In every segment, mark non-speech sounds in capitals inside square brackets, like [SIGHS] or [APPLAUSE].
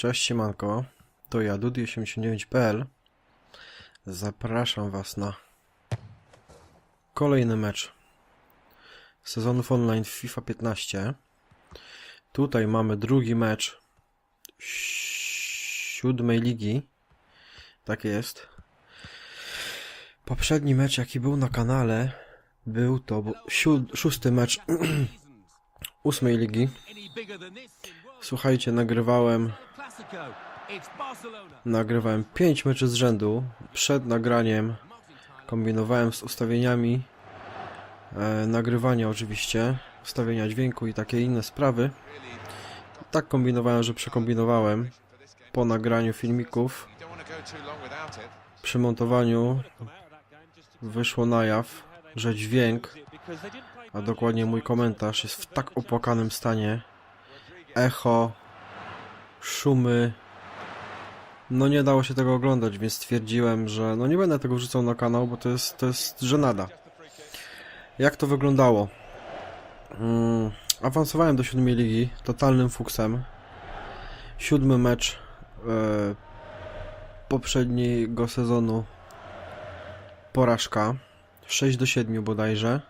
Cześć siemanko, to ja Dudy89.pl Zapraszam was na kolejny mecz sezonów online FIFA 15 Tutaj mamy drugi mecz siódmej ligi. Tak jest. Poprzedni mecz jaki był na kanale był to szósty mecz [CLEARS THROAT] ósmej ligi Słuchajcie, nagrywałem Nagrywałem 5 meczy z rzędu. Przed nagraniem kombinowałem z ustawieniami e, nagrywania oczywiście, ustawienia dźwięku i takie inne sprawy. Tak kombinowałem, że przekombinowałem po nagraniu filmików. Przy montowaniu wyszło na jaw, że dźwięk, a dokładnie mój komentarz jest w tak opłakanym stanie. Echo, szumy, no nie dało się tego oglądać, więc stwierdziłem, że no nie będę tego wrzucał na kanał, bo to jest, to jest żenada. Jak to wyglądało? Mm, awansowałem do siódmej ligi, totalnym fuksem. Siódmy mecz e, poprzedniego sezonu porażka. 6 do 7 bodajże.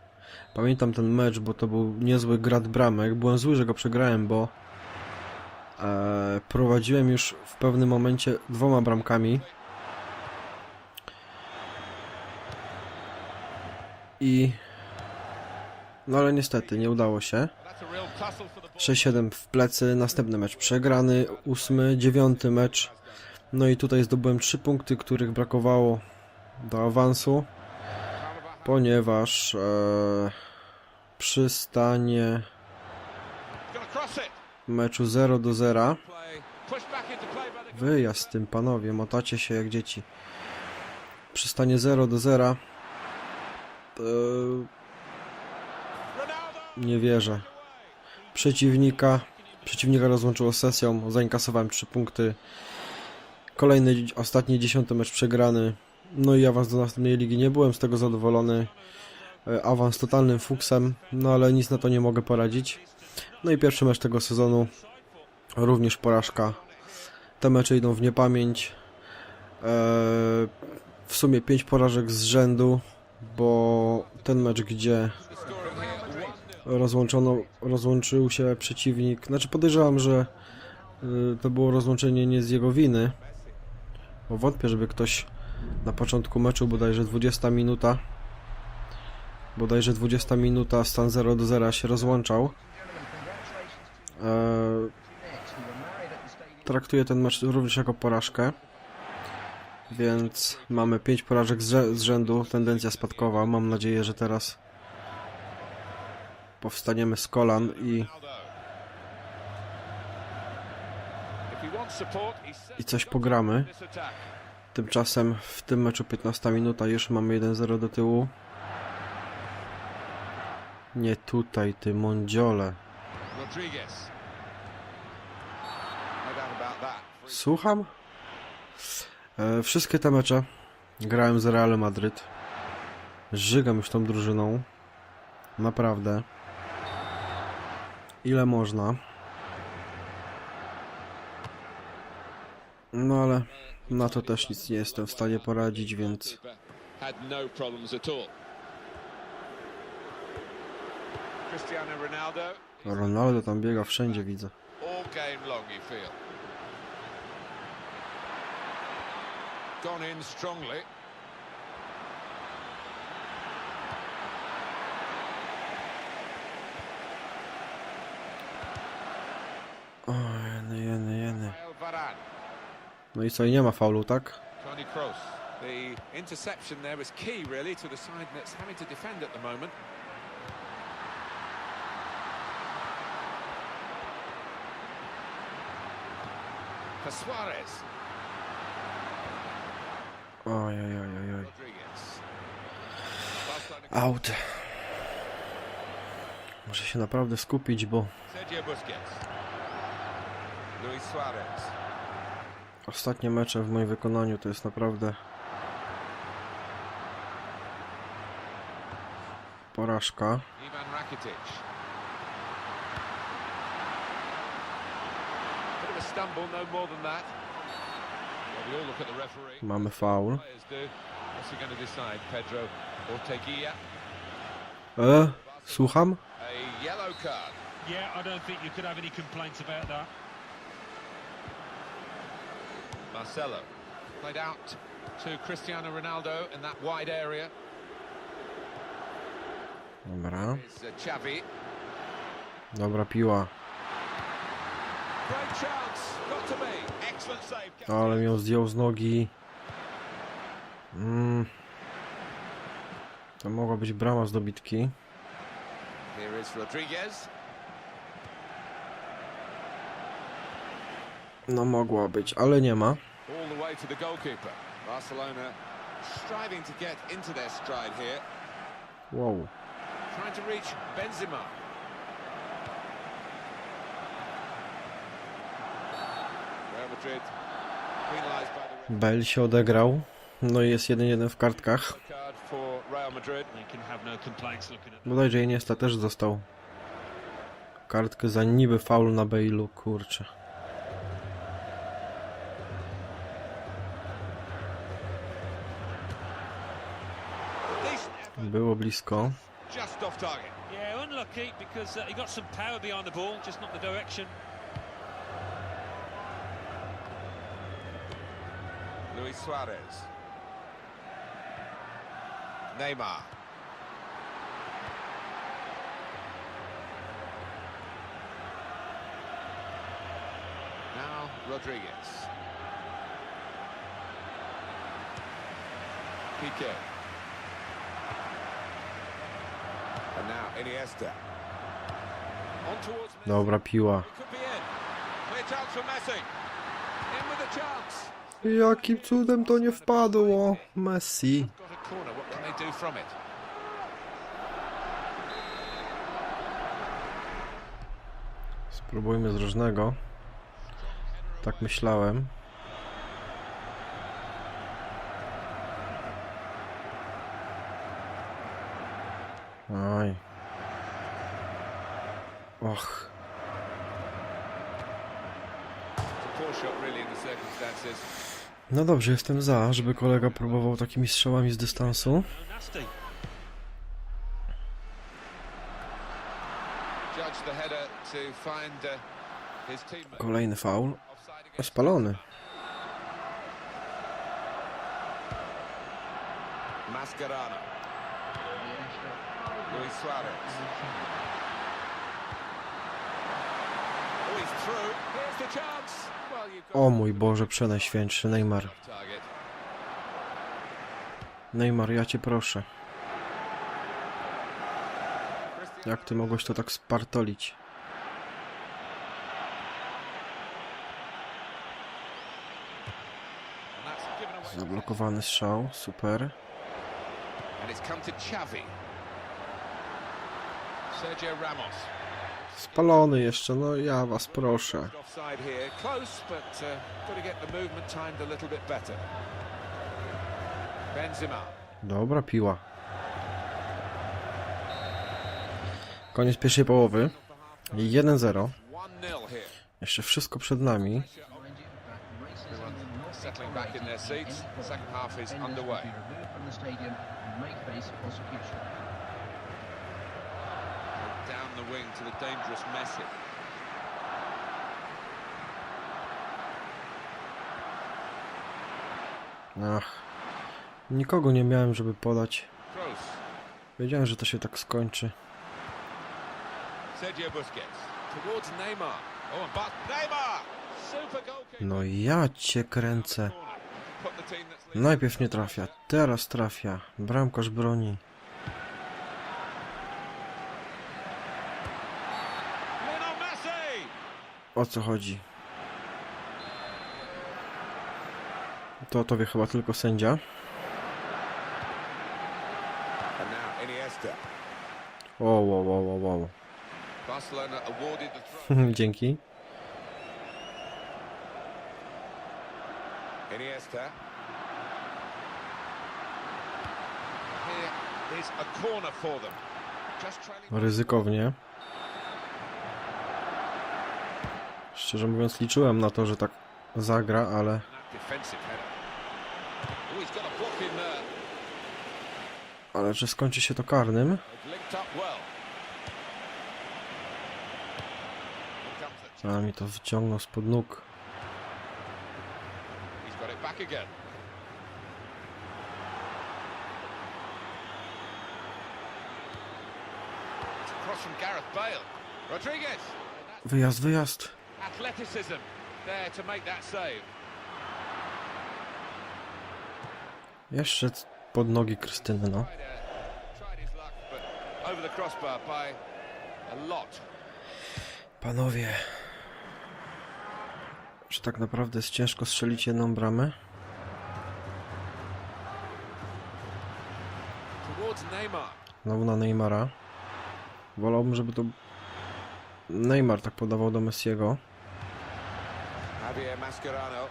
Pamiętam ten mecz, bo to był niezły grad bramek. Byłem zły, że go przegrałem, bo prowadziłem już w pewnym momencie dwoma bramkami. I... No ale niestety, nie udało się. 6-7 w plecy, następny mecz przegrany, ósmy, dziewiąty mecz. No i tutaj zdobyłem trzy punkty, których brakowało do awansu, ponieważ e, stanie meczu 0 do 0 Wyjazd tym panowie, motacie się jak dzieci. Przy stanie 0 do 0 to... Nie wierzę. Przeciwnika Przeciwnika rozłączyło sesją, zainkasowałem 3 punkty. Kolejny, ostatni, dziesiąty mecz przegrany. No i awans do następnej ligi. Nie byłem z tego zadowolony. E, Awans totalnym fuksem, no ale nic na to nie mogę poradzić. No i pierwszy mecz tego sezonu. Również porażka. Te mecze idą w niepamięć. Eee, w sumie 5 porażek z rzędu, bo ten mecz, gdzie rozłączono, rozłączył się przeciwnik, znaczy podejrzewam, że y, to było rozłączenie nie z jego winy, bo wątpię, żeby ktoś na początku meczu, bodajże 20 minuta, bodajże 20 minuta, stan 0 do 0 się rozłączał. Eee, traktuję ten mecz również jako porażkę. Więc mamy 5 porażek z rzędu, tendencja spadkowa. Mam nadzieję, że teraz powstaniemy z kolan i, i coś pogramy. Tymczasem w tym meczu 15 minuta już mamy 1-0 do tyłu. Nie tutaj, ty mądziole. Słucham? E, wszystkie te mecze grałem z Realem Madryt. Żygam już tą drużyną. Naprawdę. Ile można. No ale na to też nic nie jestem w stanie poradzić, więc no. Cristiano Ronaldo. Ronaldo tam biega wszędzie widzę. Gone in strongly. O, jeny, jeny, jeny. No i co, i nie ma faulu, tak? Tony Kroos. The interception there was key, really, to the side that's having to defend at the moment. For Suarez. Oj, oj, oj, oj, oj. Out. Muszę się naprawdę skupić, bo. Ostatnie mecze w moim wykonaniu to jest naprawdę porażka. Ivan Rakitic. Any complaints about that. Marcelo played out to Cristiano Ronaldo in that wide area. Dobra. Uh. Dobra piła. Ale mnie zdjął z nogi. Mm. To mogła być brama z dobitki. No mogła być, ale nie ma. Wow. Trying to reach Benzema. Bell się odegrał. No i jest 1-1 w kartkach. Bodajże Iniesta też dostał kartkę za niby faul na Bailu, kurczę. Było blisko. just off target. Yeah, unlucky because uh, he got some power behind the ball, just not the direction. Luis Suarez. Neymar. Now Rodriguez. Piqué. And now Iniesta. On towards Messi. Dobra piła. It could be in. Clear chance for Messi. In with a chance. Jakim cudem to nie wpadło? Messi. Spróbujmy z różnego. Tak myślałem. Oj. Och. Poor shot, really, in the circumstances. No dobrze, jestem za, żeby kolega próbował takimi strzałami z dystansu. Uh. Kolejny faul. Spalony. Mascherano. Luis Suarez. Oh, he's through. Here's the chance. Well, you've got O mój Boże, przenajświętszy Neymar. Neymar, ja cię proszę. Jak ty mogłeś to tak spartolić? Zablokowany strzał, super. Sergio Ramos. Spalony jeszcze, no ja was proszę. Uh, got to get the movement timed a little bit better. Benzema. Dobra piła. Koniec pierwszej połowy. 1-0. 1-0 here. Jeszcze wszystko przed nami. Wing to the dangerous Messi. Ach. Nikogo nie miałem, żeby podać. Wiedziałem, że to się tak skończy. Oh. No ja cię kręcę. Najpierw nie trafia, teraz trafia. Bramkarz broni. Lionel Messi! O co chodzi? To to wie chyba tylko sędzia. O, wow, wow, wow, wow. Throw. Dzięki. Iniesta. Here Szczerze mówiąc liczyłem na to, że tak zagra, ale ale czy skończy się to karnym? A mi to wyciągnął spod nóg. Wyjazd, wyjazd. Athleticism there to make that save. Jeszcze pod nogi Krystyny, no. Panowie, że tak naprawdę jest ciężko strzelić jedną bramę? Znowu na Neymara. Wolałbym, żeby to Neymar tak podawał do Messiego. Javier Mascherano.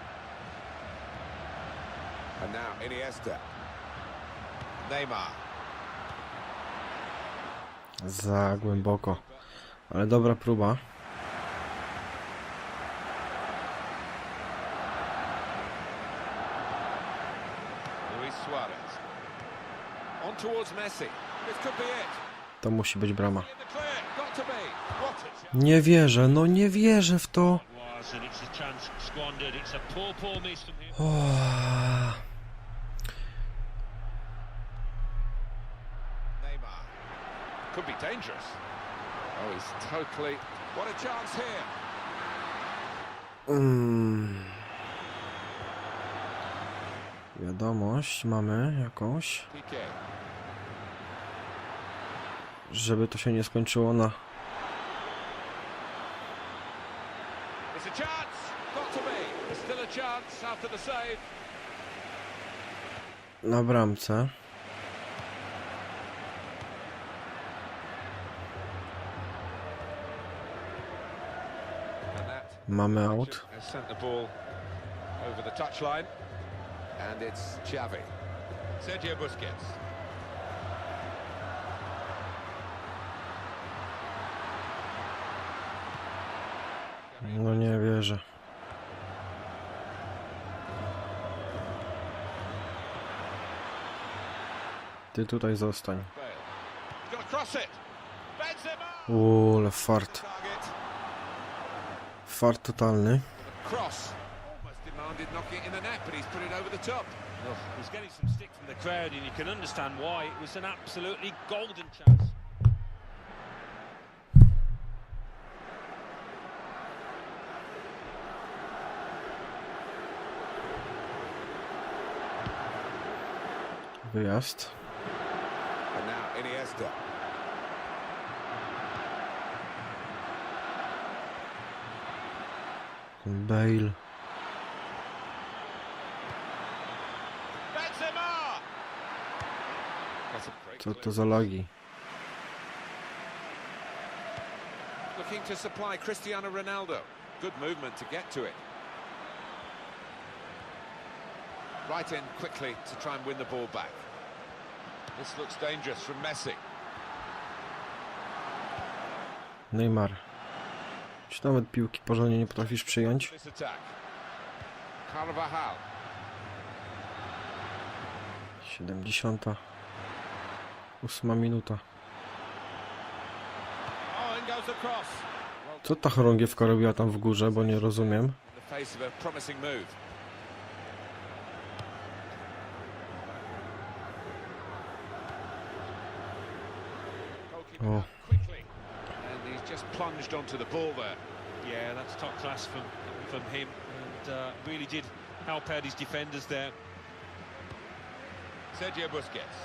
And now Iniesta. Neymar. Za głęboko. Ale dobra próba. Luis Suarez. On towards Messi. This could be it. To musi być brama. Nie wierzę, no nie wierzę w to. Oh, [SIGHS] Neymar. Could be dangerous. Oh, he's totally... What a chance here. mm. Wiadomość mamy jakąś, żeby to się nie skończyło na It's a chance. Got to be. There's still a chance after the save. na bramce. Mamy out. has sent the ball over the touchline. And it's Xavi. Sergio Busquets. No nie wierzę. Ty tutaj zostań. Uuu, ale fart. Fart totalny. He's getting some stick from the crowd, and you can understand why. It was an absolutely golden chance. Wyjazd. And now Iniesta. Bale. Benzema. That's a break Co to za lagi? Looking to supply Cristiano Ronaldo. Good movement to get to it. Right in quickly to try and win the ball back. This looks dangerous from Messi. Neymar. Czy nawet piłki porządnie nie potrafisz przyjąć? Carvajal. 78 minuta. Oh. Co ta chorągiewka robiła tam w górze, bo nie rozumiem. Oh. quickly. And he's just plunged onto the ball there. Yeah, that's top class from from him, and uh, really did help out his defenders there. Sergio Busquets.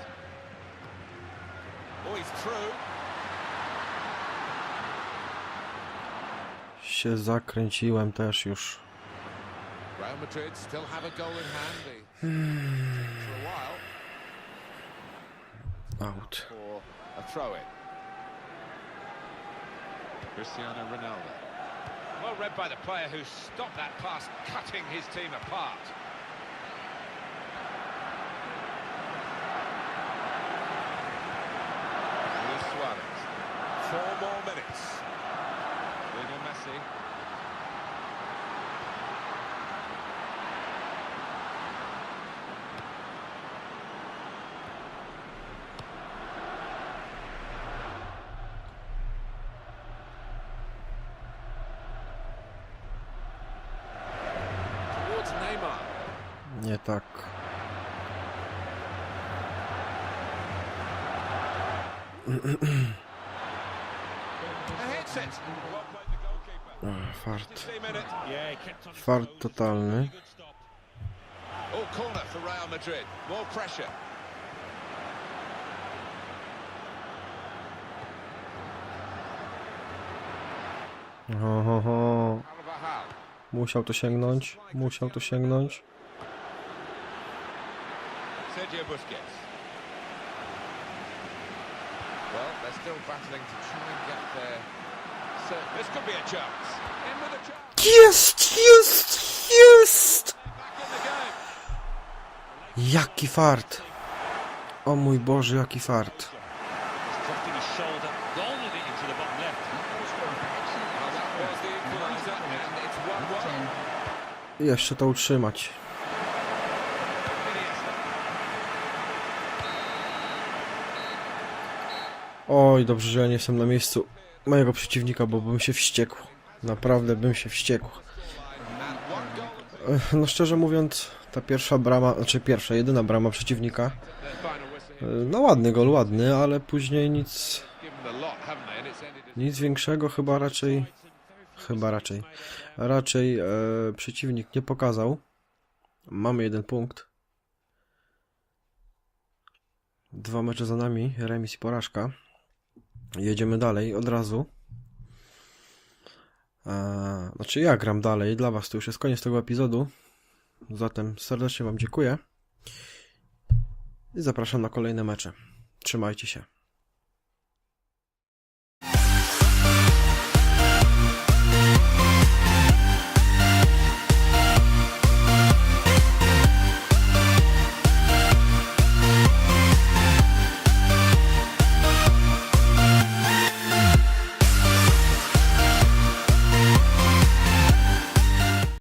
Oh, he's through. Się zakręciłem też już. Real Madrid still have a goal in hand. They, [SIGHS] for a while Out. for a throw-in. Cristiano Ronaldo. Well read by the player who stopped that pass, cutting his team apart. Luis Suarez. Four more minutes. Lionel Messi. For Real Madrid. More pressure. Ho, ho, ho. Musiał to sięgnąć. Musiał to sięgnąć. Sergio Busquets. Well, they're still battling to try and get there. So this could be a chance. In with a chance. Jest! Jest! Jest! Jaki fart! O mój Boże, jaki fart. Just dropped in his shoulder, rolling it into the bottom left. Well, that was the equaliser, and it's 1-1. Jeszcze to utrzymać. Oj, dobrze, że ja nie jestem na miejscu mojego przeciwnika, bo bym się wściekł. Naprawdę bym się wściekł. No szczerze mówiąc, ta pierwsza brama, znaczy pierwsza, jedyna brama przeciwnika, e, no ładny gol, ładny, ale później nic, nic większego chyba raczej, chyba raczej, raczej e, przeciwnik nie pokazał. Mamy jeden punkt. Dwa mecze za nami, remis i porażka. Jedziemy dalej od razu. E, znaczy ja gram dalej, dla was to już jest koniec tego epizodu. Zatem serdecznie wam dziękuję. I zapraszam na kolejne mecze. Trzymajcie się.